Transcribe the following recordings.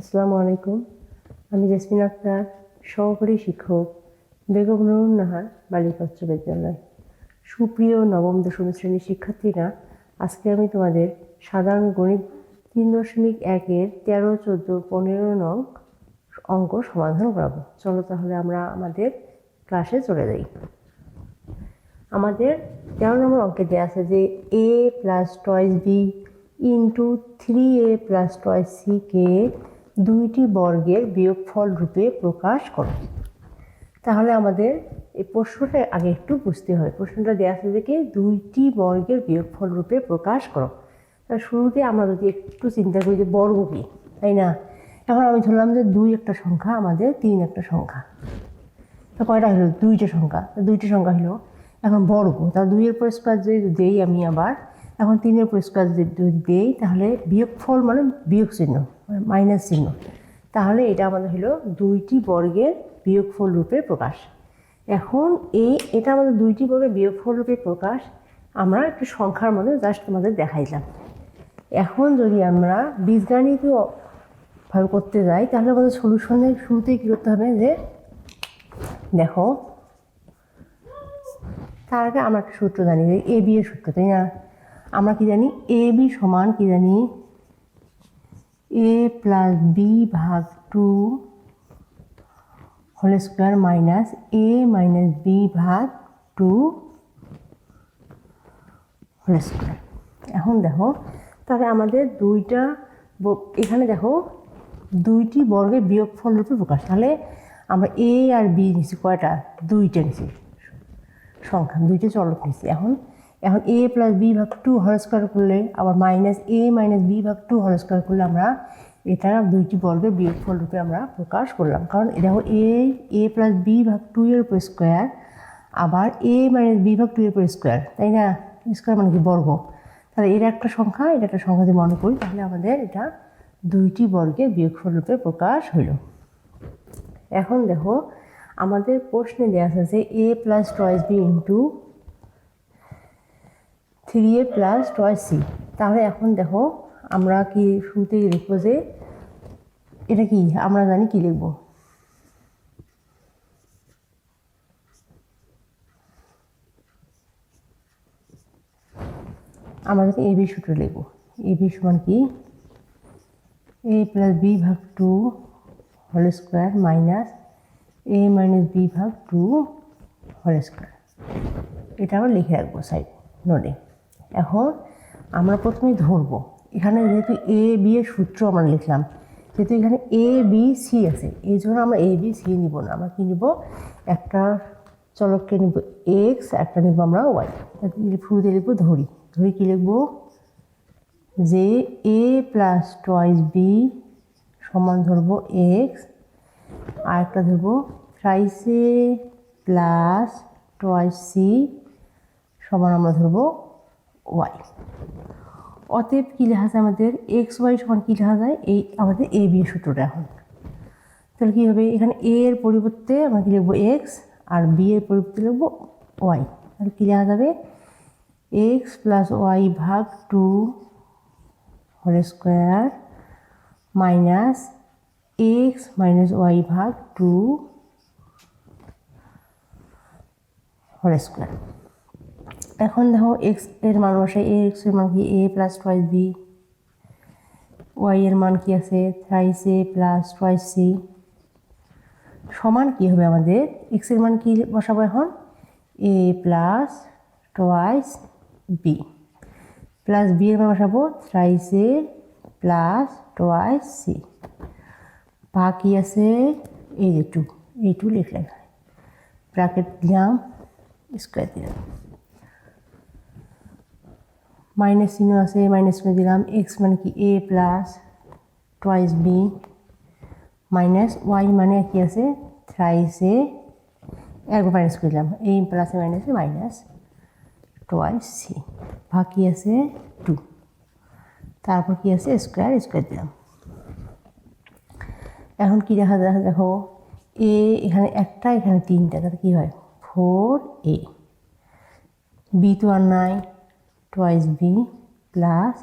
আসসালামু আলাইকুম। আমি জেসমিন আক্তার, সহকারী শিক্ষক বেগম নুরুন নাহার, বালিকা উচ্চ বিদ্যালয়। সুপ্রিয় নবম, দশম শ্রেণির শিক্ষার্থীরা, আজকে আমি তোমাদের সাধারণ গণিত তিন দশমিক একের তেরো, চোদ্দ, পনেরো নং অঙ্ক সমাধান করাবো। চলো তাহলে আমরা আমাদের ক্লাসে চলে যাই। আমাদের তেরো নম্বর অঙ্কে দেওয়া আছে যে A plus twice B into three A plus twice C কে দুইটি বর্গের বিয়োগফল রূপে প্রকাশ করো। তাহলে আমাদের এই প্রশ্নটা আগে একটু বুঝতে হয়। প্রশ্নটা দেওয়া আছে যে দুইটি বর্গের বিয়োগফল রূপে প্রকাশ করো। তা শুরুতে আমরা যদি একটু চিন্তা করি যে বর্গ কী, তাই না? এখন আমি ধরলাম যে দুই একটা সংখ্যা, আমাদের তিন একটা সংখ্যা। তা কয়টা হলো? দুইটা সংখ্যা। দুইটা সংখ্যা হলো এখন বর্গ। তা দুইয়ের পর স্কোয়ার যদি দেই আমি আবার এখন তিনের পর স্কোয়ার যদি দেই, তাহলে বিয়োগফল মানে বিয়োগ চিহ্ন মানে মাইনাস চিহ্ন। তাহলে এটা আমাদের হলো দুইটি বর্গের বিয়োগফল রূপে প্রকাশ। এখন এই, এটা আমাদের দুইটি বর্গের বিয়োগফল রূপে প্রকাশ, আমরা একটু সংখ্যার মধ্যে জাস্ট আমাদের দেখাইলাম এখন যদি আমরা বীজগাণিত ভাবে করতে যাই, তাহলে আমাদের সলিউশনের শুরুতেই কী করতে হবে যে, দেখো, তার আগে আমরা একটা সূত্র জানি এ বি এর সূত্র, তাই না? আমরা কি জানি? এ বি সমান কি জানি? এ প্লাস বি ভাগ two whole square minus A minus B ভাগ টু হোল স্কোয়ার এখন দেখো, তাহলে আমাদের দুইটা এখানে দেখো, দুইটি বর্গের বিয়োগফল রূপে প্রকাশ। তাহলে আমরা এ আর বি নিচ্ছি কয়টা? দুইটা নিচ্ছি সংখ্যা, দুইটা চলক নিচ্ছি এখন এখন এ প্লাস বি ভাগ টু হল স্কোয়ার করলে, আবার মাইনাস এ মাইনাস বি ভাগ টু হল স্কোয়ার করলে আমরা এটা দুইটি বর্গের বিয়োগফল রূপে আমরা প্রকাশ করলাম। কারণ এটা দেখো এ এ প্লাস বি ভাগ টু এর উপর স্কোয়ার আবার এ মাইনাস বি ভাগ টু এর উপর স্কোয়ার তাই না? স্কোয়ার মানে কি? বর্গ। তাহলে এর একটা সংখ্যা এটা একটা সংখ্যা যদি মনে করি, তাহলে আমাদের এটা দুইটি বর্গের বিয়োগফল রূপে প্রকাশ হইল। এখন দেখো, আমাদের প্রশ্নে দেওয়া আছে যে A plus twice B into three A plus twice C তাহলে এখন দেখো, আমরা কি শুরুতেই লিখব যে এটা কি? আমরা জানি কি লিখব। আমরা জানি এ বি সূত্র লিখব। এ বি সমান কি? এ প্লাস বি ভাগ two whole square minus A minus B ভাগ টু হোল স্কোয়ার এটা আমরা লিখে রাখব সাইড নোটে এখন আমরা প্রথমে ধরবো। এখানে যেহেতু এ বি এর সূত্র আমরা লিখলাম যেহেতু এখানে এ বি সি আছে। এই জন্য আমরা এ বি সি নিব না। আমরা কী নিব? একটা চলককে নিব এক্স একটা নিব আমরা ওয়াই শুরুতে লিখব ধরি। ধরি কী লিখব? যে এ প্লাস টয়েস বি সমান ধরবো এক্স আর একটা ধরবো থ্রাইস প্লাস টয়েস সি সমান আমরা ধরবো ওয়াই। অতএব কী লেখা যায় আমাদের এক্স, ওয়াই সমান কী লেখা যায় এই আমাদের এ, বি সূত্রটা এখন। তাহলে কী হবে? এখানে এ এর পরিবর্তে আমরা কী লিখব এক্স আর বি এর পরিবর্তে লিখব ওয়াই। তাহলে কী লেখা যাবে এক্স প্লাস ওয়াই ভাগ two whole square minus X minus Y ভাগ টু হোল স্কোয়ার। এখন দেখো এক্সের মান বসাই এ এক্সের মান কি? A plus twice B Y এর মান কি আছে? Thrice A plus twice C সমান কি হবে আমাদের? এক্সের মান কি বসাবো এখন? A plus twice B plus B এর মান বসাবো thrice A plus twice C বাকি আছে এই টু এই টু লিখলাম ব্র্যাকেট দিলাম স্কোয়ার দিলাম। মাইনাস চিহ্ন আছে মাইনাস চিহ্ন দিলাম এক্স মানে কি? A plus twice B minus Y মানে কি আছে? থ্রাইস এ একবার মাইনাস করে দিলাম। এই প্লাসে মাইনাসে মাইনাস টয়েস সি বাকি আছে টু তারপর কি আছে? স্কোয়ার স্কোয়ার দিলাম। এখন কি দেখা যায়? দেখো এ এখানে একটা, এখানে তিনটা। তাহলে কী হয়? ফোর এ বি তো আর নাই। Twice B plus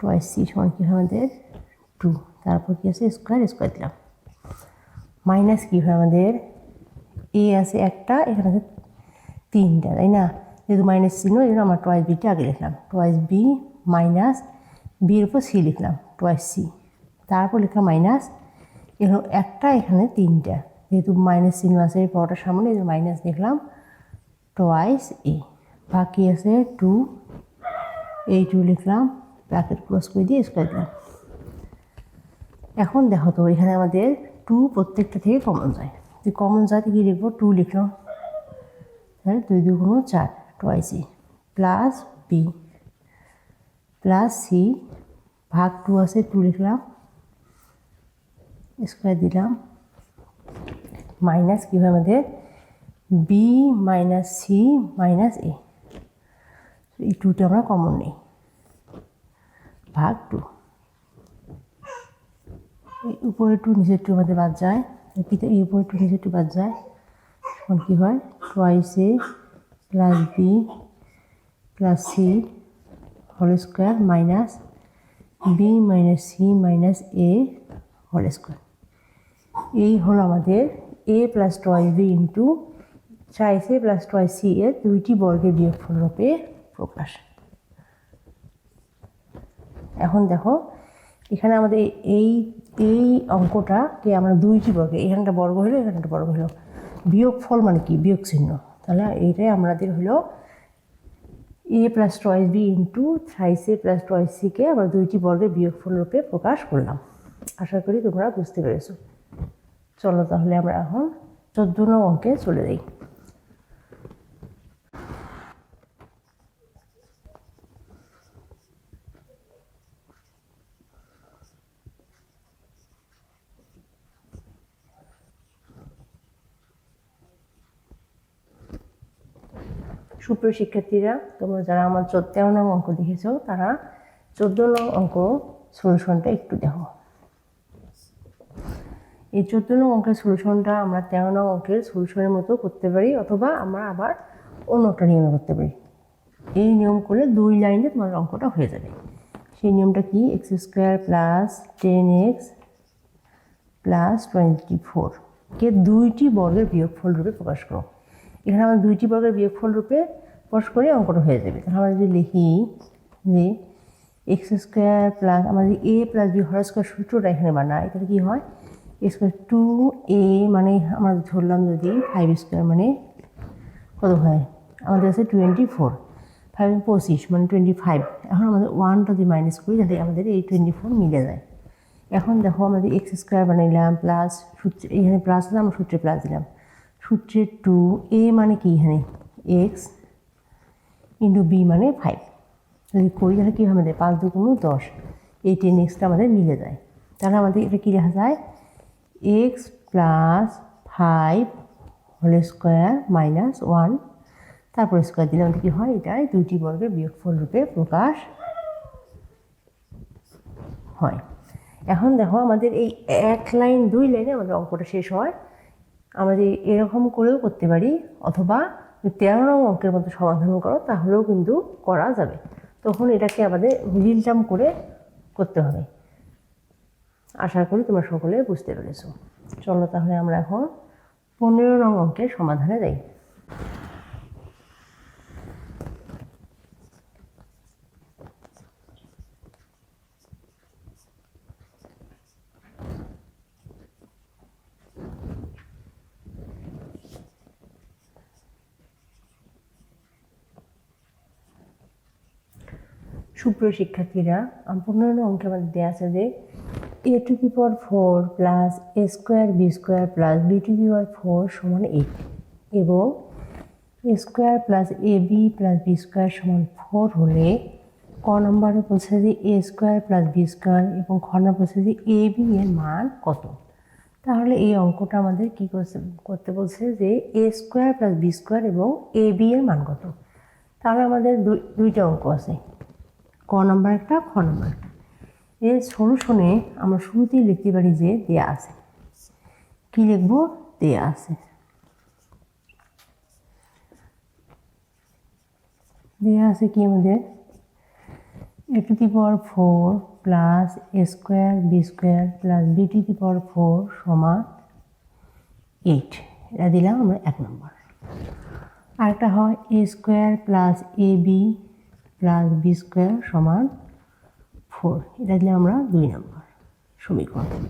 twice C সমান কি হয় আমাদের টু তারপর কি আছে? স্কোয়ার স্কোয়ার দিলাম। মাইনাস কী হয় আমাদের? এ আছে একটা, এখানে আছে তিনটা, তাই না? যেহেতু মাইনাস চিহ্ন, এই জন্য আমরা টোয়াইস বিটা আগে লিখলাম টোয়াইস বি মাইনাস বির উপর সি লিখলাম টোয়াইস সি তারপর লিখলাম মাইনাস এখানে একটা, এখানে তিনটা। যেহেতু মাইনাস চিহ্ন আছে পরোটার সামনে, এই মাইনাস লিখলাম টোয়াইস এ বাকি আছে টু এই টু লিখলাম ব্র্যাকেট ক্লোজ করে দিয়ে স্কোয়ার দিলাম। এখন দেখো তো, এখানে আমাদের টু প্রত্যেকটা থেকে কমন যায়। যদি কমন যায় কি লিখব? টু লিখলাম। তাহলে দুই দুগুণ চার twice A plus B plus C ভাগ টু আছে টু লিখলাম স্কোয়ার দিলাম। মাইনাস কী হয় আমাদের? B minus C minus A এই টুটা আমরা কমন নেই। ভাগ টু এই উপরে টু নিচের টু আমাদের বাদ যায়। পিতা এই উপরে টু নিচের টু বাদ যায়। তখন কী হয়? Twice A plus B plus C whole square minus B minus C minus A whole square এই হলো আমাদের A plus two B into twice A plus two C এর দুইটি বর্গের বিয়োগফল রূপে প্রকাশ। এখন দেখো, এখানে আমাদের এই এই অঙ্কটাকে আমরা দুইটি বর্গে এখানটা বর্গ হলো এখানটা বর্গ হলো বিয়োগ ফল মানে কি? বিয়োগ চিহ্ন। তাহলে এইটাই আমাদের হলো A plus twice B into thrice A plus twice সিকে আমরা দুইটি বর্গের বিয়োগফল রূপে প্রকাশ করলাম। আশা করি তোমরা বুঝতে পেরেছ। চলো তাহলে আমরা এখন চোদ্দ নং অঙ্কে চলে যাই। সুপ্রিয় শিক্ষার্থীরা, তোমরা যারা আমার চোদ্দ তেরো নং অঙ্ক দেখেছ তারা চোদ্দ নং অঙ্ক সলিউশনটা একটু দেখো। এই চোদ্দ নং অঙ্কের সলিউশনটা আমরা তেরো নং অঙ্কের সলিউশনের মতো করতে পারি, অথবা আমরা আবার অন্য একটা নিয়মে করতে পারি। এই নিয়ম করলে দুই লাইনে তোমার অঙ্কটা হয়ে যাবে। সেই নিয়মটা কি? X square plus ten X plus twenty four কে দুইটি বর্গের বিয়োগফল রূপে প্রকাশ করো। এখানে আমাদের দুইটি বর্গের বিয়োগফল রূপে প্রকাশ করে, অঙ্কটা হয়ে যাবে। তাহলে আমরা যদি লিখি যে এক্স স্কোয়ার প্লাস আমাদের A plus B whole square সূত্রটা এখানে বানায় তাহলে কী হয়? স্কোয়ার টু এ মানে আমরা ধরলাম যদি ফাইভ স্কোয়ার মানে কত হয়? আমাদের আছে টোয়েন্টি ফোর ফাইভ পঁচিশ মানে টোয়েন্টি ফাইভ এখন আমাদের ওয়ানটা যদি মাইনাস করি, তাহলে আমাদের এই টোয়েন্টি ফোর মিলে যায়। এখন দেখো আমাদের এক্স স্কোয়ার বানাইলাম প্লাস সূত্রে, এখানে প্লাস আমরা সূত্রে প্লাস দিলাম। সূত্রে টু এ মানে কি এখানে? এক্স ইন্টু বি মানে ফাইভ। যদি করি, তাহলে কী আমাদের? পাঁচ দুগুণ দশ। এই টেন এক্সটা আমাদের মিলে যায়। তাহলে আমাদের এটা কী লেখা যায়? X plus five whole square minus one. তারপর স্কোয়ার দিলে আমাদের কী হয়? এটাই দুইটি বর্গের বিয়োগফল রূপে প্রকাশ হয়। এখন দেখো, আমাদের এই এক লাইন দুই লাইনে আমাদের অঙ্কটা শেষ হয়। আমাদের এরকম করেও করতে পারি, অথবা তেরো নং অঙ্কের মতো সমাধান করো, তাহলেও কিন্তু করা যাবে। তখন এটাকে আমাদের রিল টার্ম করে করতে হবে। আশা করি তোমরা সকলে বুঝতে পেরেছ। চলো তাহলে আমরা এখন পনেরো নং অঙ্কের সমাধানে যাই। সুপ্রিয় শিক্ষার্থীরা পনেরো অঙ্কে আমাদের দেওয়া আছে যে a to the power four plus a square b square plus b to the power four সমান এইট এবং a square plus a b plus b square সমান ফোর হলে ক নম্বরে বলছে যে a square plus b square এবং খ নম্বর বলছে যে এ বি এর মান কত? তাহলে এই অঙ্কটা আমাদের কী করছে, করতে বলছে যে a square plus b square এবং এ বি এর মান কত? তাহলে আমাদের দুই দুইটা অঙ্ক আছে। ক নম্বর একটা, খ নম্বর একটা। এর সলিউশনে আমরা শুরুতেই লিখতে পারি যে দেয়া আছে। কি লিখব? দেয়া আছে। দেয়া আছে কি আমাদের? A to the power four plus a square, b square plus b to the power four সমান এইট। এটা দিলাম আমরা এক নম্বর। আরেকটা হয় a square plus a b plus b square সমান ফোর। এটা দিলাম আমরা দুই নম্বর সমীকরণ।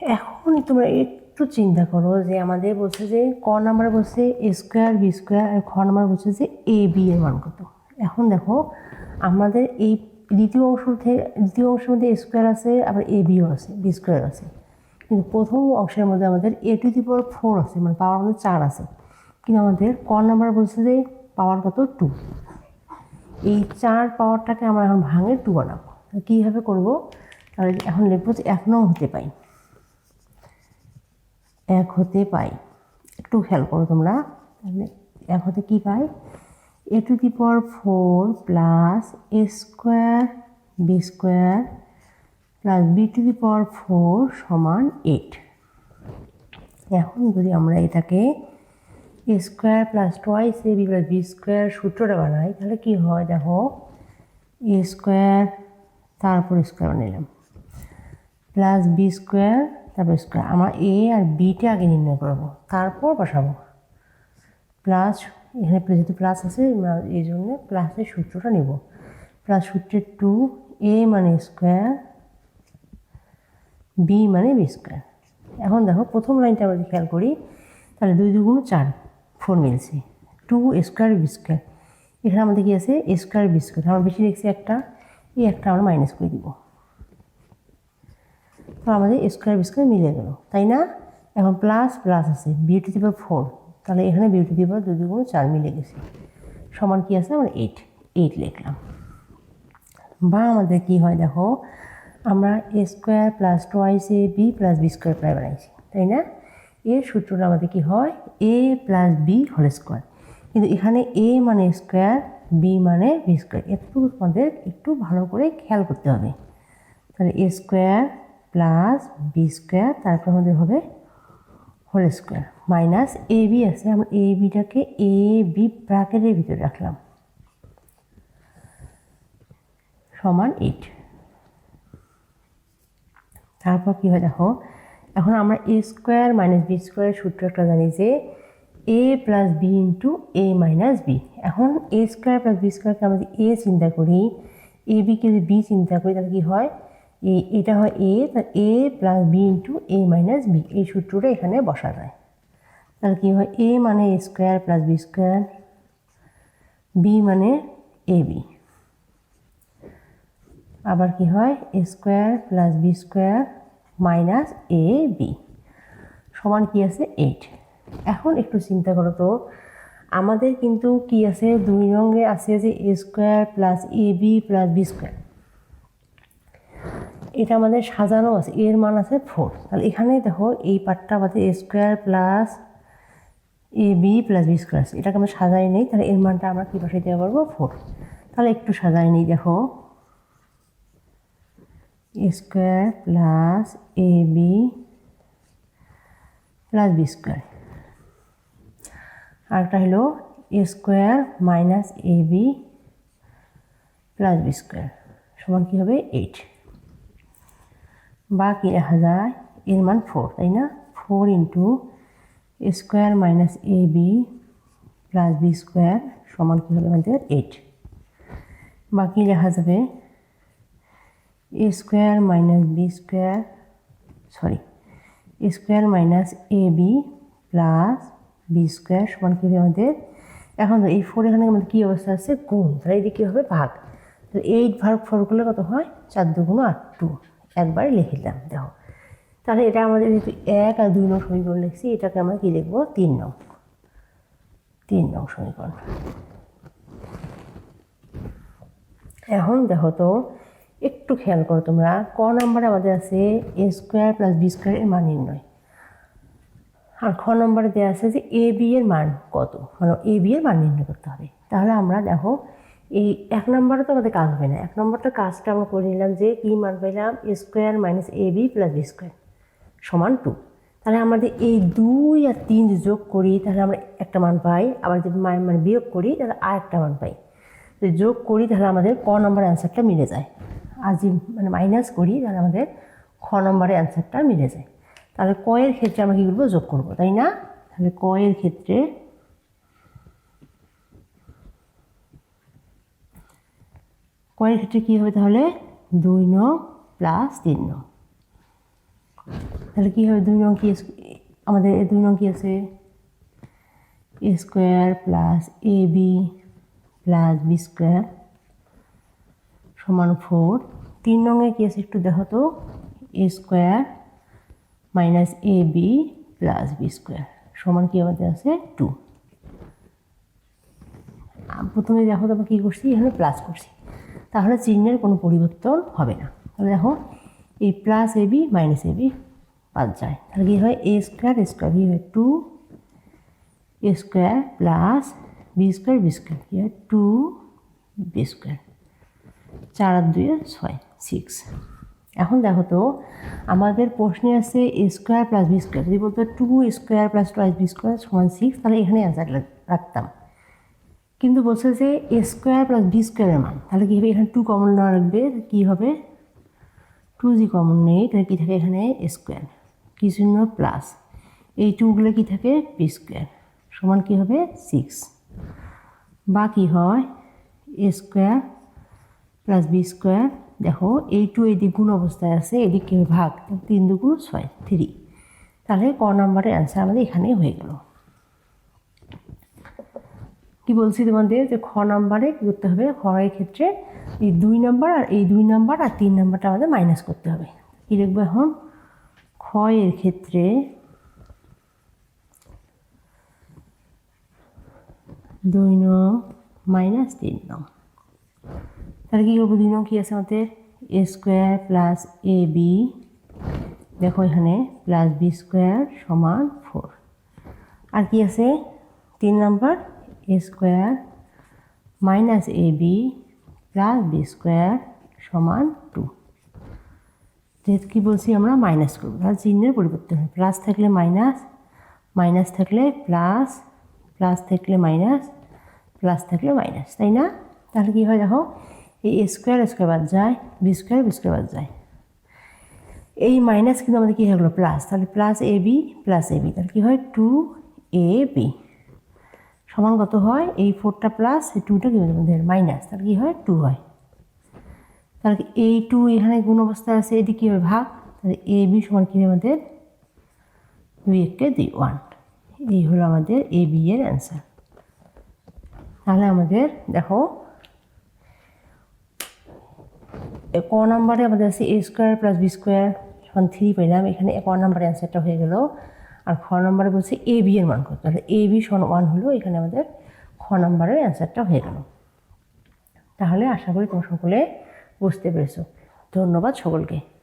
এখন তোমরা একটু চিন্তা করো যে আমাদের বলছে যে ক নাম্বারে বলছে এ স্কোয়ার, বি স্কোয়ার আর খ নাম্বার বলছে যে এ, বি এর মান কত? এখন দেখো, আমাদের এই দ্বিতীয় অংশ থেকে, দ্বিতীয় অংশের মধ্যে স্কোয়ার আছে, আবার এ, বিও আছে, বি স্কোয়ার আছে। কিন্তু প্রথম অংশের মধ্যে আমাদের এ টু দি পাওয়ার ফোর আছে মানে পাওয়ার আমাদের চার আছে। কিন্তু আমাদের ক নাম্বার বলছে যে পাওয়ার কত? টু। এই চার পাওয়ারটাকে আমরা এখন ভাঙে টু বানাবো কীভাবে করব? তাহলে এখন লিখব যে এক নং হতে পাই। এক হতে পাই। একটু খেয়াল করো তোমরা। তাহলে এক হতে কী পাই? A to the power four plus a square, b square plus b to the power four সমান এইট। এখন যদি আমরা এটাকে a square plus twice a b plus b square সূত্রটা বানাই, তাহলে কী হয় দেখো? এ স্কোয়ার তারপর স্কোয়ার বানাইলাম। প্লাস বি স্কোয়ার তারপর স্কোয়ার আমরা এ আর বিটা আগে নির্ণয় করব, তারপর বসাবো। প্লাস এখানে যেহেতু প্লাস আছে এই জন্য প্লাসের সূত্রটা নেব। প্লাস সূত্রের টু এ মানে স্কোয়ার বি মানে বি স্কোয়ার এখন দেখো, প্রথম লাইনটা আমরা খেয়াল করি, তাহলে দুই দুগুণ চার। ফোর মিলছে টু স্কোয়ার বি স্কোয়ার এখানে আমাদের কি আছে? স্কোয়ার বি স্কোয়ার আমরা বেশি দেখছি একটা। এই একটা আমরা মাইনাস করে দিব। তো আমাদের স্কোয়ার বি স্কোয়ার মিলে গেল। তাই না? এখন প্লাস প্লাস আছে। Beauty to the power four তাহলে এখানে বিউটি টু দি পাওয়ার দুই দুগুণ চার মিলে গেছে। সমান কী আছে? আমরা এইট এইট লিখলাম। বা আমাদের কি হয় দেখো? আমরা a square plus twice a b plus b square প্রায় বানাইছি। তাই না? এর সূত্রটা আমাদের কি হয়? A plus b whole square কিন্তু এখানে এ মানে স্কোয়ার বি মানে বি স্কোয়ার একটু আমাদের একটু ভালো করে খেয়াল করতে হবে। তাহলে a square plus b square তারপর আমাদের হবে whole square minus a b আছে। আমরা এ বিটাকে এ বি ব্র্যাকেটের ভিতরে রাখলাম। সমান এইট তারপর কী হয় দেখো? এখন আমরা a square minus b square সূত্র একটা জানি যে a plus b into a minus b এখন এ স্কোয়ার প্লাস বি স্কোয়ারকে আমরা যদি এ চিন্তা করি এ বিকে যদি বি চিন্তা করি, তাহলে কী হয়? এ, এটা হয় এ তার a plus b into a minus b এই সূত্রটা এখানে বসা যায়। তাহলে কী হয়? এ মানে a square plus b square b মানে এ বি আবার কি হয়? A square plus b square minus a b. সমান কি আছে? এইট। এখন একটু চিন্তা করো তো, আমাদের কিন্তু কি আছে? দুই রঙে আছে যে a square plus a b plus b square. এটা আমাদের সাজানো আছে, এর মান আছে ফোর। তাহলে এখানে দেখো, এই পার্টটা আমাদের a square plus a b plus b square এটাকে আমরা সাজাই নেই, তাহলে এর মানটা আমরা কী বসাই দিতে পারব? ফোর। তাহলে একটু সাজাই নেই, দেখো। Square plus a b plus b square আরেকটা হলো a square minus a b plus b square সমান কী হবে এইট বা কী লেখা যায় এর মান ফোর তাই না? Four into square minus a b plus b square সমান কী হবে আমাদের এইট বা কী লেখা যাবে a square minus b square sorry square minus a b plus b square সমান কী আমাদের? এখন এই ফোর এখানে আমাদের কী অবস্থা আছে? গুণ। তাহলে এদিকে কী হবে? ভাগ। তাহলে এইট ভাগ ফোর করলে কত হয়? চার দুগুণ আট, টু। একবারে লিখে দিলাম, দেখো। তাহলে এটা আমাদের যেহেতু এক আর দুই নং সমীকরণ লিখছি, এটাকে আমরা কী লিখব? তিন নং। তিন নং সমীকরণ। এখন দেখো তো একটু খেয়াল করো তোমরা। ক নাম্বারে আমাদের আছে এ স্কোয়ার প্লাস বি স্কোয়ারের মান নির্ণয়। আর খ নম্বরে দেওয়া আছে যে এ বি এর মান কত? মানে এ বি এর মান নির্ণয় করতে হবে। তাহলে আমরা দেখো, এই এক নম্বরে তো আমাদের কাজ হবে না। এক নম্বরটা কাজটা আমরা করে নিলাম যে কী মান পেলাম? A square minus a b plus b square সমান টু তাহলে আমাদের এই দুই আর তিন যোগ করি, তাহলে আমরা একটা মান পাই। আবার যদি মান মানে বিয়োগ করি, তাহলে আর একটা মান পাই। যোগ করি, তাহলে আমাদের ক নম্বর অ্যান্সারটা মিলে যায়। যদি মানে মাইনাস করি, তাহলে আমাদের খ নম্বরের অ্যান্সারটা মিলে যায়। তাহলে ক এর ক্ষেত্রে আমরা কী করব? যোগ করব, তাই না? তাহলে ক এর ক্ষেত্রে ক এর ক্ষেত্রে কী হবে তাহলে? দুই নং প্লাস তিন নং। তাহলে কী হবে? দুই নং কি আমাদের দুই নং কি আছে? A square plus a b plus b square সমান ফোর। তিন রঙে কি আছে একটু দেখো তো? A square minus a b plus b square সমান কি আমাদের আছে? টু প্রথমে দেখো তো আমরা কী করছি? এখানে প্লাস করছি। তাহলে চিহ্নের কোনো পরিবর্তন হবে না। তাহলে দেখো এই plus a b minus a b বাদ যায়। তাহলে কী হয়? এ স্কোয়ার এ স্কোয়ার কী হয়? Two a square plus b square b square কী হয়? টু বি স্কোয়ার চার আর দুই ছয় সিক্স এখন দেখো তো, আমাদের প্রশ্নে আছে a square plus b square যদি বলতো two square plus twice b square সমান সিক্স তাহলে এখানে অ্যান্সার রাখতাম। কিন্তু বলছে যে এ স্কোয়ার প্লাস বি স্কোয়ারের মান, তাহলে কী হবে? এখানে টু কমন না রাখবে কী হবে? টু জি কমন নেই, তাহলে কী থাকে এখানে স্কোয়ার কি চিহ্ন? প্লাস এই টুগুলো কী থাকে? বি স্কোয়ার সমান কী হবে? সিক্স বা কী হয় a square plus b square দেখো, এই টু এদিক গুণ অবস্থায় আছে, এদিক ভাগ, তিন দুগুণ ছয় থ্রি তাহলে ক নম্বরের অ্যান্সার আমাদের এখানেই হয়ে গেল। কি বলছি তোমাদের? যে খ নাম্বারে কী করতে হবে? খ এর ক্ষেত্রে এই দুই নাম্বার আর এই দুই নাম্বার আর তিন নাম্বারটা আমাদের মাইনাস করতে হবে। কী লিখব এখন? এর ক্ষেত্রে দুই নং মাইনাস তিন নং। তাহলে কী করব? দুই নং কী আছে আমাদের? A square plus a b দেখো এখানে প্লাস বি স্কোয়ার সমান ফোর আর কি আছে? তিন number a square minus a b plus b square সমান টু যেহেতু কী বলছি আমরা মাইনাস করব। তাহলে চিহ্নের পরিবর্তন হয় প্লাস থাকলে মাইনাস মাইনাস থাকলে প্লাস প্লাস থাকলে মাইনাস প্লাস থাকলে মাইনাস তাই না? তাহলে কী হয় দেখো? এই এ স্কোয়ার স্কোয়ার বাদ যায় বি স্কোয়ার বি স্কোয়ার বাদ যায়। এই মাইনাস কিন্তু আমাদের কী হয়ে গেলো? প্লাস তাহলে plus a b plus a b তাহলে কী হয়? টু এ বি সমান কত হয়? এই ফোরটা প্লাস এই টুটা কী আমাদের মাইনাস তাহলে কী হয়? টু হয়। তাহলে এই টু এখানে গুণ অবস্থায় আছে, এটি কী হবে? ভাগ। তাহলে এ বি সমান কী আমাদের? দুই একে দুই ওয়ান এই হলো আমাদের এ বি এর অ্যান্সার তাহলে আমাদের, দেখো এ ক নাম্বারে আমাদের আছে a square plus b square এখন থ্রি পেলাম এখানে এক নাম্বারে অ্যান্সারটা হয়ে গেল। আর খ নাম্বারে বলছে এ বি এর মান কত? তাহলে এ বি সন ওয়ান হলো, এখানে আমাদের খ নাম্বারের অ্যান্সারটা হয়ে গেল। তাহলে আশা করি তোমরা সকলে বুঝতে পেরেছ। ধন্যবাদ সকলকে।